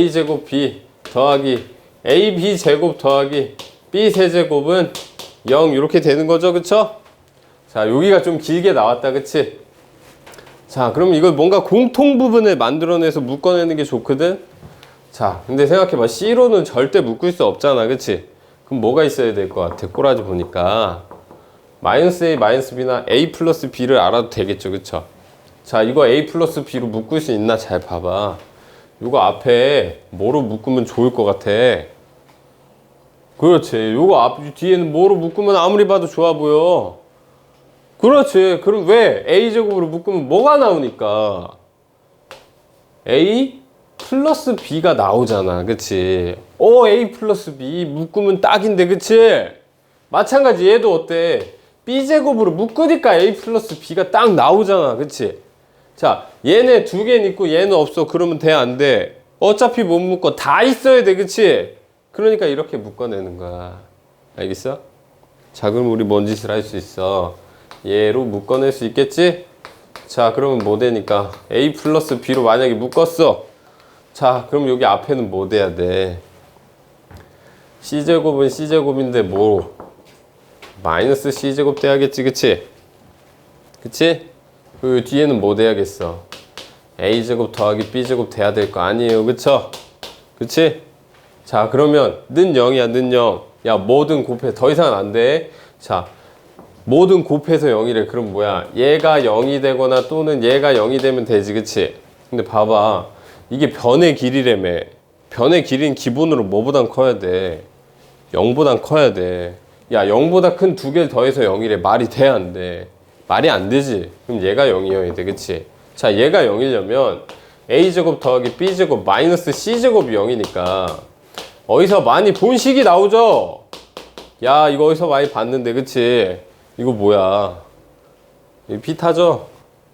a제곱 b 더하기 ab 제곱 더하기 b 세제곱은 0 이렇게 되는 거죠. 그쵸? 자 여기가 좀 길게 나왔다. 그치? 자 그럼 이걸 뭔가 공통 부분을 만들어내서 묶어내는 게 좋거든? 자 근데 생각해봐. C로는 절대 묶을 수 없잖아. 그치? 그럼 뭐가 있어야 될 것 같아? 꼬라지 보니까. 마이너스 A 마이너스 B나 A 플러스 B를 알아도 되겠죠. 그쵸? 자 이거 A 플러스 B로 묶을 수 있나? 잘 봐봐 이거 앞에 뭐로 묶으면 좋을 것 같아? 그렇지. 요거 앞 뒤에는 뭐로 묶으면 아무리 봐도 좋아 보여. 그렇지. 그럼 왜 A제곱으로 묶으면 뭐가 나오니까? A 플러스 B가 나오잖아. 그치? 어 A 플러스 B 묶으면 딱인데 그치? 마찬가지. 얘도 어때? B제곱으로 묶으니까 A 플러스 B가 딱 나오잖아. 그치 자 얘네 두 개는 있고 얘는 없어 그러면 돼 안 돼? 어차피 못 묶어 다 있어야 돼 그치 그러니까 이렇게 묶어내는 거야 알겠어? 자 그럼 우리 뭔 짓을 할 수 있어 얘로 묶어낼 수 있겠지? 자 그러면 뭐 되니까 A 플러스 B로 만약에 묶었어 자 그럼 여기 앞에는 뭐 돼야 돼 C제곱은 C제곱인데 뭐 마이너스 C제곱 돼야겠지 그치? 그치? 그 뒤에는 뭐 돼야겠어 A제곱 더하기 B제곱 돼야 될 거 아니에요 그쵸? 그치? 자 그러면 는 0이야 는 0. 야 뭐든 곱해 더 이상은 안 돼. 자 뭐든 곱해서 0이래 그럼 뭐야 얘가 0이 되거나 또는 얘가 0이 되면 되지 그치? 근데 봐봐 이게 변의 길이라며 변의 길이는 기본으로 뭐보단 커야 돼 0보단 커야 돼 야 0보다 큰 두 개를 더해서 0이래 말이 돼 안 돼? 말이 안 되지 그럼 얘가 0이어야 돼 그치? 자 얘가 0이려면 a제곱 더하기 b제곱 마이너스 c제곱이 0이니까 어디서 많이 본 식이 나오죠? 야, 이거 어디서 많이 봤는데, 그치? 이거 뭐야? 이 피타죠?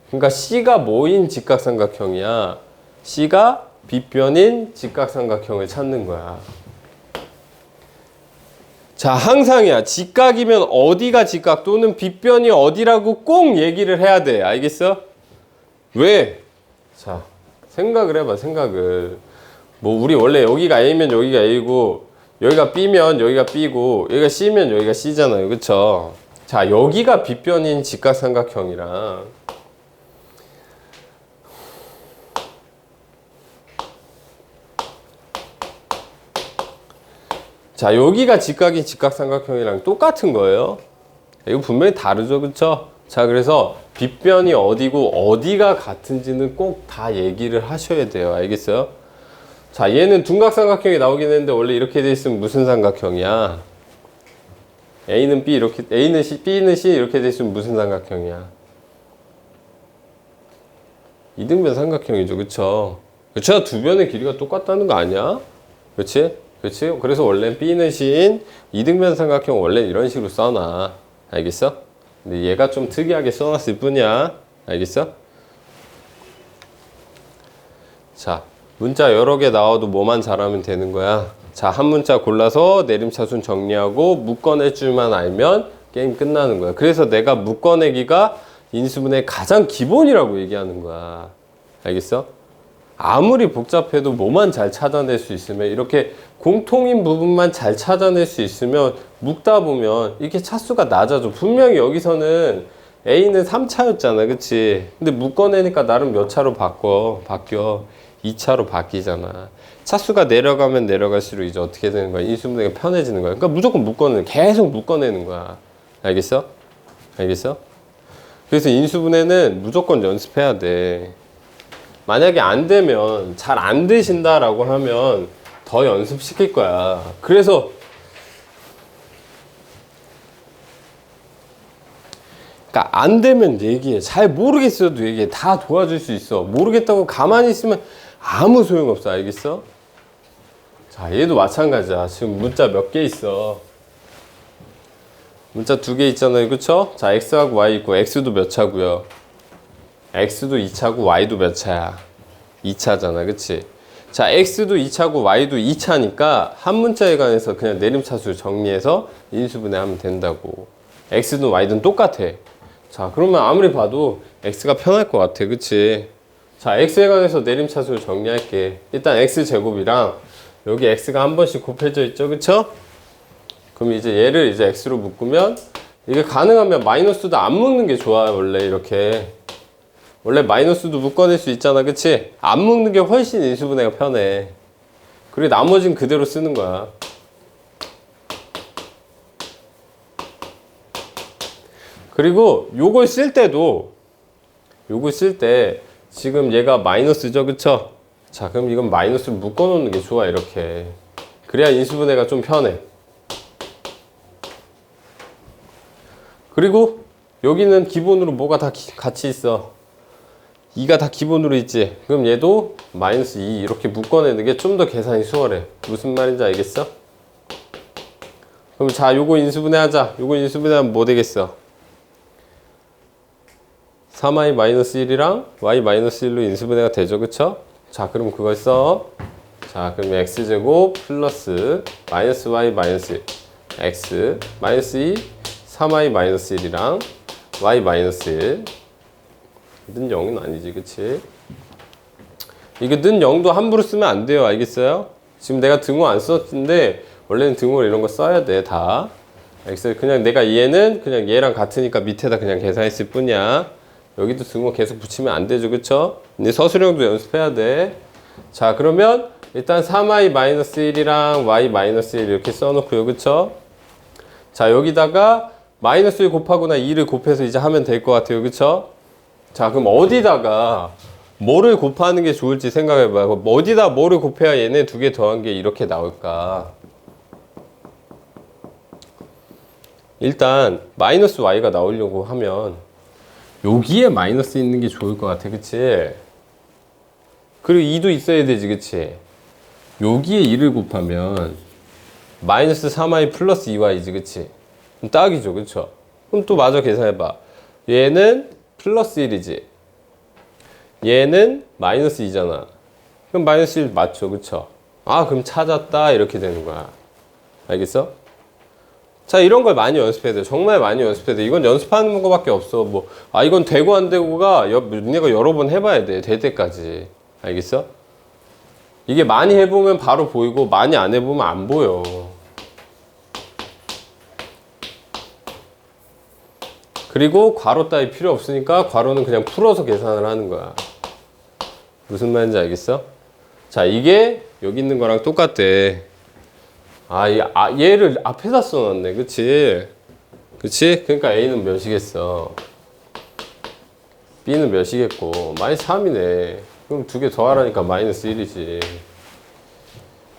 그러니까 C가 뭐인 직각삼각형이야? C가 빗변인 직각삼각형을 찾는 거야. 자, 항상이야. 직각이면 어디가 직각 또는 빗변이 어디라고 꼭 얘기를 해야 돼. 알겠어? 왜? 자, 생각을 해봐, 생각을. 뭐 우리 원래 여기가 A면 여기가 A고 여기가 B면 여기가 B고 여기가 C면 여기가 C잖아요 그쵸 자 여기가 빗변인 직각삼각형이랑 자 여기가 직각인 직각삼각형이랑 똑같은 거예요 이거 분명히 다르죠 그쵸 자 그래서 빗변이 어디고 어디가 같은지는 꼭 다 얘기를 하셔야 돼요 알겠어요 자, 얘는 둔각삼각형이 나오긴 했는데 원래 이렇게 돼 있으면 무슨 삼각형이야? A는 B 이렇게 A는 C, B는 C 이렇게 돼 있으면 무슨 삼각형이야? 이등변 삼각형이죠, 그쵸? 그쵸? 두 변의 길이가 똑같다는 거 아니야? 그치? 그치? 그래서 원래 B는 C인 이등변 삼각형 원래 이런 식으로 써놔. 알겠어? 근데 얘가 좀 특이하게 써놨을 뿐이야. 알겠어? 자, 문자 여러 개 나와도 뭐만 잘하면 되는 거야. 자, 한 문자 골라서 내림차순 정리하고 묶어낼 줄만 알면 게임 끝나는 거야. 그래서 내가 묶어내기가 인수분의 가장 기본이라고 얘기하는 거야. 알겠어? 아무리 복잡해도 뭐만 잘 찾아낼 수 있으면 이렇게 공통인 부분만 잘 찾아낼 수 있으면 묶다 보면 이렇게 차수가 낮아져. 분명히 여기서는 A는 3차였잖아. 그치? 근데 묶어내니까 나름 몇 차로 바꿔, 바뀌어. 2차로 바뀌잖아. 차수가 내려가면 내려갈수록 이제 어떻게 되는 거야? 인수분해가 편해지는 거야. 그러니까 무조건 묶어내는, 계속 묶어내는 거야. 알겠어? 알겠어? 그래서 인수분해는 무조건 연습해야 돼. 만약에 안 되면, 잘 안 되신다라고 하면 더 연습시킬 거야. 그래서 그러니까 안 되면 얘기해. 잘 모르겠어도 얘기해. 다 도와줄 수 있어. 모르겠다고 가만히 있으면 아무 소용 없어. 알겠어? 자, 얘도 마찬가지야. 지금 문자 몇 개 있어. 문자 두 개 있잖아요. 그쵸? 자, x하고 y 있고, x도 몇 차고요. X도 2차고, y도 몇 차야? 2차잖아. 그치? 자, x도 2차고, y도 2차니까 한 문자에 관해서 그냥 내림차수 정리해서 인수분해하면 된다고. x든 y든 똑같아. 자, 그러면 아무리 봐도 x가 편할 것 같아. 그치? 자, x에 관해서 내림차순을 정리할게. 일단 x제곱이랑 여기 x가 한 번씩 곱해져 있죠. 그쵸? 그럼 이제 얘를 이제 x로 묶으면 이게 가능하면 마이너스도 안 묶는 게 좋아요. 원래 이렇게. 원래 마이너스도 묶어낼 수 있잖아. 그치? 안 묶는 게 훨씬 인수분해가 편해. 그리고 나머진 그대로 쓰는 거야. 그리고 요걸 쓸 때도 요걸 쓸 때 지금 얘가 마이너스죠 그쵸? 자 그럼 이건 마이너스를 묶어 놓는 게 좋아 이렇게 그래야 인수분해가 좀 편해 그리고 여기는 기본으로 뭐가 다 기- 같이 있어 2가 다 기본으로 있지. 그럼 얘도 마이너스 2 이렇게 묶어내는 게 좀 더 계산이 수월해. 무슨 말인지 알겠어? 그럼 자 요거 인수분해 하자. 요거 인수분해 하면 뭐 되겠어? 3i 마이너스 1이랑 y 마이너스 1로 인수분해가 되죠. 그쵸? 자 그럼 그걸 써. 자 그럼 x제곱 플러스 마이너스 y 마이너스 1 x 마이너스 2 3i 마이너스 1이랑 y 마이너스 1 는 0은 아니지 그치? 이게 는 0도 함부로 쓰면 안 돼요 알겠어요? 지금 내가 등호 안 썼는데 원래는 등호 이런 거 써야 돼다 x 그냥 내가 얘는 그냥 얘랑 같으니까 밑에다 그냥 계산했을 뿐이야 여기도 등호 계속 붙이면 안 되죠 그쵸? 근데 서술형도 연습해야 돼자 그러면 일단 3i 마이너스 1이랑 y 마이너스 1 이렇게 써놓고요 그쵸? 자 여기다가 마이너스 1 곱하거나 2를 곱해서 이제 하면 될 것 같아요 그쵸? 자 그럼 어디다가 뭐를 곱하는 게 좋을지 생각해봐요. 어디다 뭐를 곱해야 얘네 두 개 더한 게 이렇게 나올까? 일단 마이너스 y가 나오려고 하면 여기에 마이너스 있는 게 좋을 것 같아. 그치? 그리고 2도 있어야 되지 그치? 여기에 2를 곱하면 마이너스 3i 플러스 2y지 그치? 그럼 딱이죠 그쵸? 그럼 또 마저 계산해봐. 얘는 플러스 1이지. 얘는 마이너스 2잖아. 그럼 마이너스 1 맞죠. 그쵸? 아 그럼 찾았다. 이렇게 되는 거야. 알겠어? 자 이런 걸 많이 연습해야 돼 정말 많이 연습해야 돼 이건 연습하는 거밖에 없어. 뭐 아 이건 되고 안 되고가 여, 니가 여러 번 해봐야 돼 될 때까지. 알겠어? 이게 많이 해보면 바로 보이고 많이 안 해보면 안 보여 그리고 괄호 따위 필요 없으니까 괄호는 그냥 풀어서 계산을 하는 거야 무슨 말인지 알겠어? 자 이게 여기 있는 거랑 똑같대 아, 이, 아, 얘를 앞에다 써놨네. 그치? 그치? 그러니까 A는 몇이겠어? B는 몇이겠고. 마이너스 3이네. 그럼 두 개 더 하라니까 마이너스 1이지.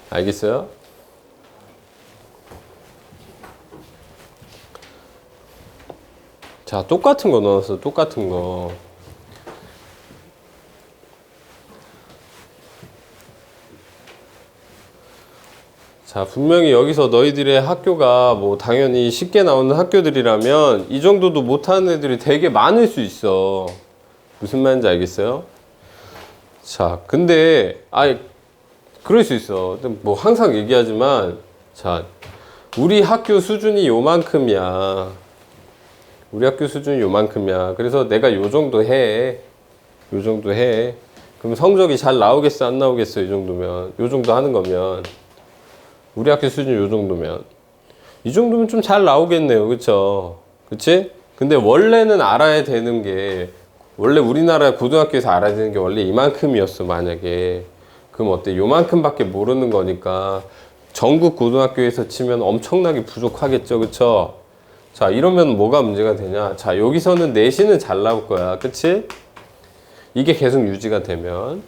알겠어요? 자, 똑같은 거 넣었어. 똑같은 거. 자, 분명히 여기서 너희들의 학교가 뭐 당연히 쉽게 나오는 학교들이라면 이 정도도 못하는 애들이 되게 많을 수 있어. 무슨 말인지 알겠어요? 자, 근데, 아이, 그럴 수 있어. 뭐 항상 얘기하지만, 자, 우리 학교 수준이 요만큼이야. 우리 학교 수준이 요만큼이야. 그래서 내가 요 정도 해. 요 정도 해. 그럼 성적이 잘 나오겠어? 안 나오겠어? 이 정도면. 요 정도 하는 거면. 우리 학교 수준이 요 정도면 이 정도면 좀 잘 나오겠네요 그쵸 그치 근데 원래는 알아야 되는 게 원래 우리나라 고등학교에서 알아야 되는 게 원래 이만큼이었어 만약에 그럼 어때 요만큼밖에 모르는 거니까 전국 고등학교에서 치면 엄청나게 부족하겠죠 그쵸 자 이러면 뭐가 문제가 되냐 자 여기서는 내신은 잘 나올 거야 그치 이게 계속 유지가 되면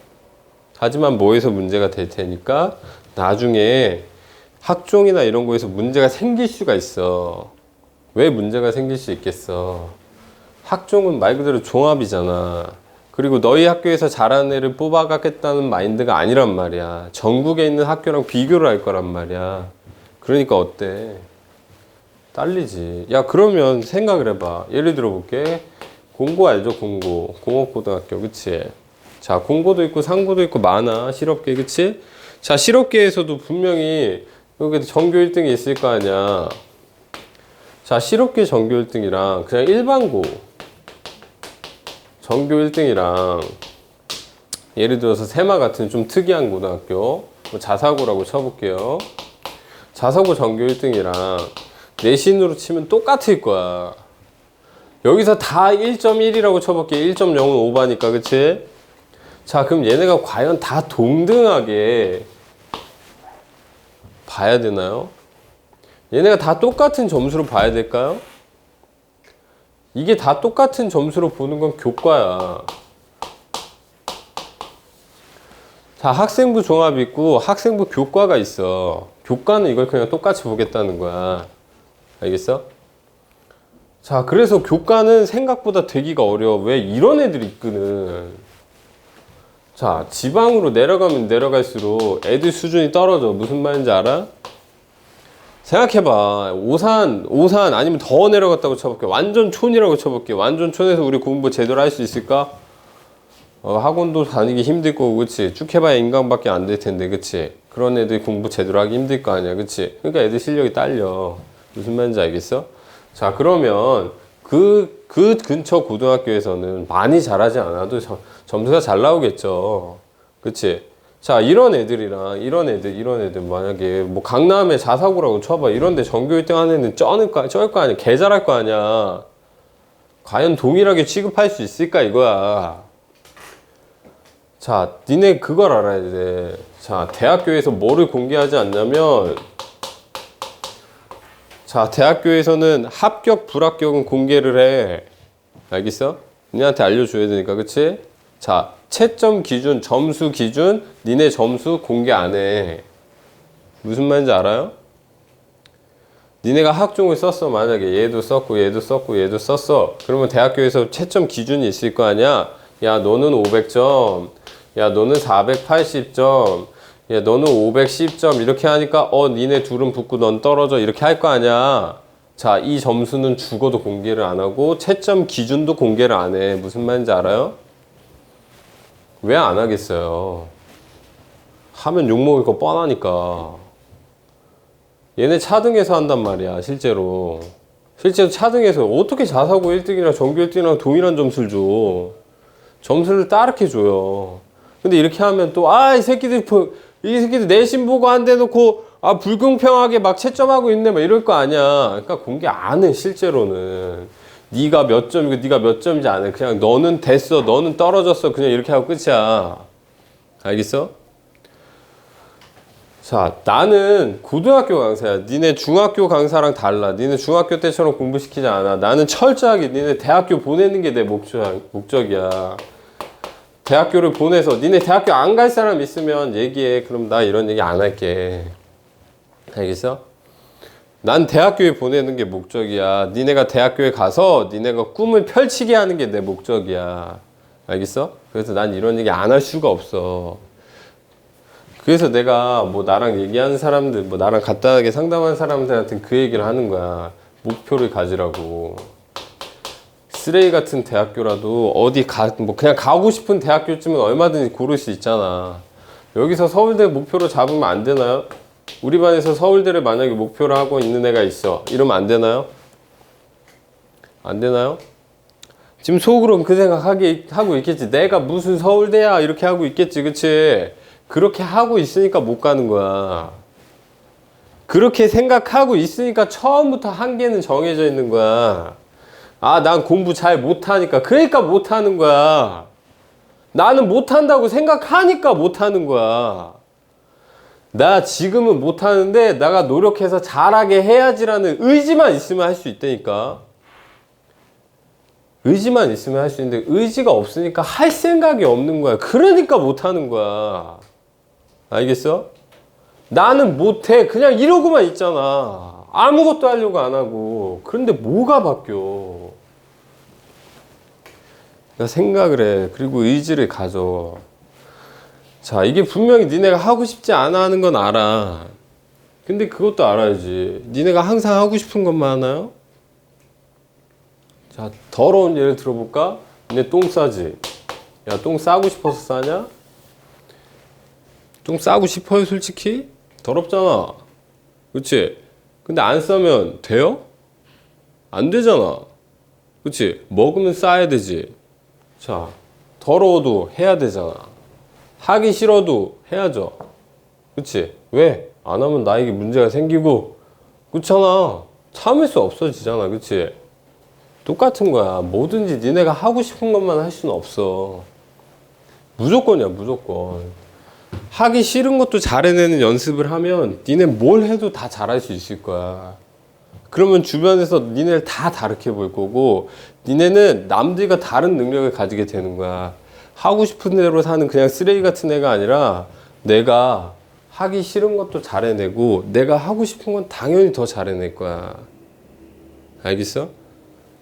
하지만 뭐에서 문제가 될 테니까 나중에 학종이나 이런 거에서 문제가 생길 수가 있어. 왜 문제가 생길 수 있겠어? 학종은 말 그대로 종합이잖아. 그리고 너희 학교에서 잘하는 애를 뽑아가겠다는 마인드가 아니란 말이야. 전국에 있는 학교랑 비교를 할 거란 말이야. 그러니까 어때? 딸리지. 야, 그러면 생각을 해봐. 예를 들어 볼게. 공고 알죠? 공고. 공업고등학교. 그치? 자, 공고도 있고 상고도 있고 많아. 실업계. 그치? 자, 실업계에서도 분명히 여기 전교 1등이 있을 거 아니야. 자, 실업계 전교 1등이랑 그냥 일반고 전교 1등이랑 예를 들어서 세마 같은 좀 특이한 고등학교 뭐 자사고라고 쳐볼게요. 자사고 전교 1등이랑 내신으로 치면 똑같을 거야. 여기서 다 1.1이라고 쳐볼게. 1.0은 오바니까, 그치? 자, 그럼 얘네가 과연 다 동등하게 봐야 되나요? 얘네가 다 똑같은 점수로 봐야 될까요? 이게 다 똑같은 점수로 보는 건 교과야. 자, 학생부 종합 있고 학생부 교과가 있어. 교과는 이걸 그냥 똑같이 보겠다는 거야. 알겠어? 자, 그래서 교과는 생각보다 되기가 어려워. 왜 이런 애들이 있거든. 자, 지방으로 내려가면 내려갈수록 애들 수준이 떨어져. 무슨 말인지 알아? 생각해봐. 오산, 오산 아니면 더 내려갔다고 쳐볼게. 완전 촌이라고 쳐볼게. 완전 촌에서 우리 공부 제대로 할 수 있을까? 어, 학원도 다니기 힘들 거고, 그치? 쭉 해봐야 인강밖에 안 될 텐데, 그치? 그런 애들 공부 제대로 하기 힘들 거 아니야, 그치? 그러니까 애들 실력이 딸려. 무슨 말인지 알겠어? 자, 그러면 그, 그 근처 고등학교에서는 많이 잘하지 않아도 점- 점수가 잘 나오겠죠. 그치? 자, 이런 애들이랑 이런 애들, 이런 애들 만약에 뭐 강남에 자사고라고 쳐봐. 이런데 전교 1등 하는 애는 쩌는 거, 쩔거 아니야. 개 잘할 거 아니야. 과연 동일하게 취급할 수 있을까 이거야. 자, 니네 그걸 알아야 돼. 자, 대학교에서 뭐를 공개하지 않냐면, 자, 대학교에서는 합격, 불합격은 공개를 해. 알겠어? 니한테 알려줘야 되니까, 그치? 자, 채점 기준, 점수 기준, 니네 점수 공개 안 해. 무슨 말인지 알아요? 니네가 학종을 썼어. 만약에 얘도 썼고, 얘도 썼고, 얘도 썼어. 그러면 대학교에서 채점 기준이 있을 거 아니야? 야, 너는 500점. 야, 너는 480점. 야, 너는 510점. 이렇게 하니까, 어, 니네 둘은 붙고 넌 떨어져. 이렇게 할 거 아니야? 자, 이 점수는 죽어도 공개를 안 하고, 채점 기준도 공개를 안 해. 무슨 말인지 알아요? 왜 안 하겠어요? 하면 욕먹을 거 뻔하니까. 얘네 차등해서 한단 말이야, 실제로. 실제로 차등해서 어떻게 자사고 1등이랑 전교 1등이랑 동일한 점수를 줘. 점수를 따르게 줘요. 근데 이렇게 하면 또, 아, 이 새끼들, 보- 이 새끼들 내신 보고 안 대놓고, 아, 불공평하게 막 채점하고 있네, 막 이럴 거 아니야. 그러니까 공개 안 해, 실제로는. 네가 몇 점이고 네가 몇 점인지 안 해. 그냥 너는 됐어, 너는 떨어졌어. 그냥 이렇게 하고 끝이야. 알겠어? 자, 나는 고등학교 강사야. 니네 중학교 강사랑 달라. 니네 중학교 때처럼 공부시키지 않아. 나는 철저하게 니네 대학교 보내는 게 내 목적, 목적이야. 대학교를 보내서 니네 대학교 안 갈 사람 있으면 얘기해. 그럼 나 이런 얘기 안 할게. 알겠어? 난 대학교에 보내는 게 목적이야. 니네가 대학교에 가서 니네가 꿈을 펼치게 하는 게 내 목적이야. 알겠어? 그래서 난 이런 얘기 안 할 수가 없어. 그래서 내가 뭐 나랑 얘기하는 사람들, 뭐 나랑 간단하게 상담하는 사람들한테 그 얘기를 하는 거야. 목표를 가지라고. 쓰레기 같은 대학교라도 어디 가, 뭐 그냥 가고 싶은 대학교쯤은 얼마든지 고를 수 있잖아. 여기서 서울대 목표로 잡으면 안 되나요? 우리 반에서 서울대를 만약에 목표로 하고 있는 애가 있어. 이러면 안 되나요? 안 되나요? 지금 속으로는 그 생각하게 하고 있겠지. 내가 무슨 서울대야 이렇게 하고 있겠지, 그치? 그렇게 하고 있으니까 못 가는 거야. 그렇게 생각하고 있으니까 처음부터 한계는 정해져 있는 거야. 아, 난 공부 잘 못하니까. 그러니까 못하는 거야. 나는 못한다고 생각하니까 못하는 거야. 나 지금은 못하는데 내가 노력해서 잘하게 해야지라는 의지만 있으면 할 수 있다니까. 의지만 있으면 할 수 있는데 의지가 없으니까 할 생각이 없는 거야. 그러니까 못하는 거야. 알겠어? 나는 못해. 그냥 이러고만 있잖아. 아무것도 하려고 안 하고. 그런데 뭐가 바뀌어? 생각을 해. 그리고 의지를 가져. 자, 이게 분명히 니네가 하고 싶지 않아 하는 건 알아. 근데 그것도 알아야지. 니네가 항상 하고 싶은 것만 하나요? 자, 더러운 예를 들어볼까? 니네 똥 싸지? 야, 똥 싸고 싶어서 싸냐? 똥 싸고 싶어요, 솔직히? 더럽잖아. 그치? 근데 안 싸면 돼요? 안 되잖아. 그치? 먹으면 싸야 되지. 자, 더러워도 해야 되잖아. 하기 싫어도 해야죠. 그치? 왜? 안 하면 나에게 문제가 생기고, 그렇잖아. 참을 수 없어지잖아. 그치? 똑같은 거야. 뭐든지 니네가 하고 싶은 것만 할 수는 없어. 무조건이야, 무조건. 하기 싫은 것도 잘해내는 연습을 하면 니네 뭘 해도 다 잘할 수 있을 거야. 그러면 주변에서 니네를 다 다르게 볼 거고 니네는 남들과 다른 능력을 가지게 되는 거야. 하고 싶은 대로 사는 그냥 쓰레기 같은 애가 아니라 내가 하기 싫은 것도 잘해내고 내가 하고 싶은 건 당연히 더 잘해낼 거야. 알겠어?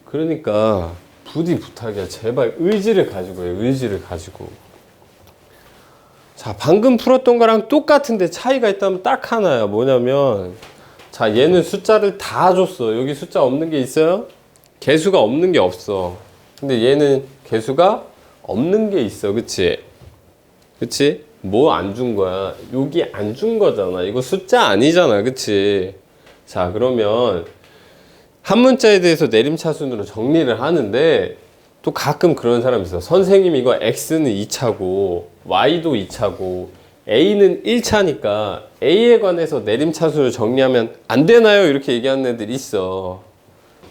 그러니까 부디 부탁이야. 제발 의지를 가지고 해. 의지를 가지고. 자, 방금 풀었던 거랑 똑같은데 차이가 있다면 딱 하나야. 뭐냐면 자, 얘는 숫자를 다 줬어. 여기 숫자 없는 게 있어요? 개수가 없는 게 없어. 근데 얘는 개수가 없는 게 있어. 그치? 그치? 뭐 안 준 거야? 여기 안 준 거잖아. 이거 숫자 아니잖아. 그치? 자, 그러면 한 문자에 대해서 내림차순으로 정리를 하는데 또 가끔 그런 사람 있어. 선생님 이거 X는 2차고 Y도 2차고 A는 1차니까 A에 관해서 내림차순을 정리하면 안 되나요? 이렇게 얘기하는 애들이 있어.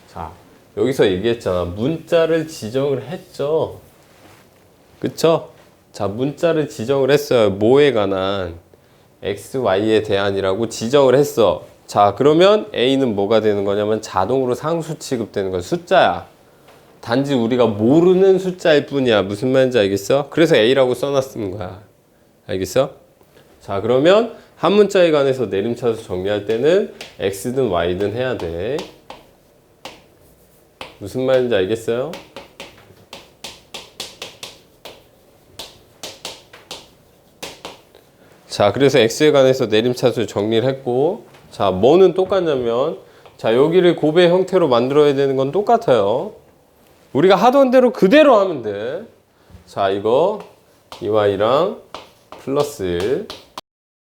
자, 여기서 얘기했잖아. 문자를 지정을 했죠. 그쵸? 자, 문자를 지정을 했어요. 뭐에 관한 X, Y에 대한이라고 지정을 했어. 자, 그러면 A는 뭐가 되는 거냐면 자동으로 상수 취급되는 거야. 숫자야. 단지 우리가 모르는 숫자일 뿐이야. 무슨 말인지 알겠어? 그래서 A라고 써놨는 거야. 알겠어? 자, 그러면 한 문자에 관해서 내림차수 정리할 때는 X든 Y든 해야 돼. 무슨 말인지 알겠어요? 자, 그래서 X에 관해서 내림차수 정리를 했고, 자, 뭐는 똑같냐면, 자, 여기를 곱의 형태로 만들어야 되는 건 똑같아요. 우리가 하던 대로 그대로 하면 돼. 자, 이거 2y랑 플러스